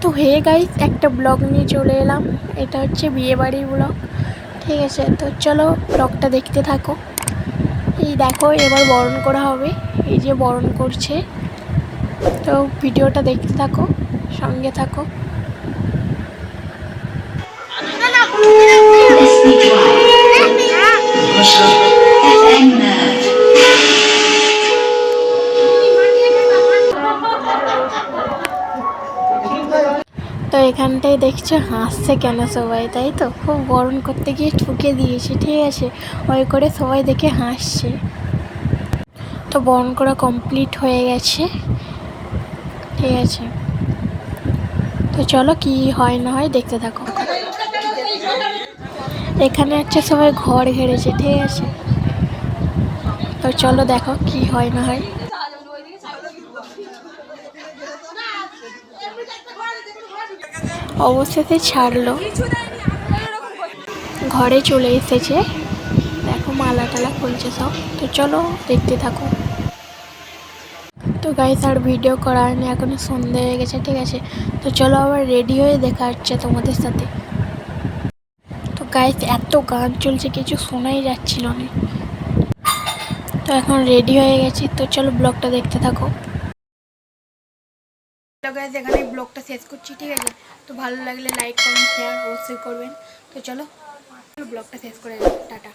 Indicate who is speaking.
Speaker 1: তো হয়ে গাইস একটা ব্লগ নিয়ে চলে এলাম। এটা হচ্ছে বিয়ে বাড়ির ব্লগ ঠিক আছে, তো চলো ব্লগটা দেখতে থাকো। এই দেখো, এবার বরণ করা হবে। এই যে বরণ করছে। তো ভিডিওটা দেখতে থাকো, সঙ্গে থাকো. তো এখানটায় দেখছ, হাসছে কেন সবাই, তাই তো? খুব বরণ করতে গিয়ে ঠুকে দিয়েছে, ঠিক আছে? ওই করে সবাই দেখে হাসছে। তো বরণ করা কমপ্লিট হয়ে গেছে, ঠিক আছে? তো চলো কি হয় না হয় দেখতে থাকো। এখানে হচ্ছে সবাই ঘর ঘেরেছে, ঠিক আছে? তো চলো দেখো কি হয় না হয়। অবশেষে ছাড়লো। ঘরে চলে এসেছে। দেখো মালা টালা খুলছে সব। তো চলো দেখতে থাকো। তো গাইস আর ভিডিও করা হয়নি এখনও সন্ধে হয়ে গেছে, ঠিক আছে? তো চলো আবার রেডি হয়ে দেখা হচ্ছে তোমাদের সাথে। তো গাইস এত গান চলছে, কিছু শোনাই যাচ্ছিল না। তো এখন রেডি হয়ে গেছি। তো চলো ব্লগটা দেখতে থাকো। তো গাইজ এখানে ব্লগটা শেষ করছি, ঠিক আছে? তো ভালো লাগলে লাইক কমেন্ট শেয়ার অবশ্যই করবেন। তো চলো, ব্লগটা শেষ করে টাটা।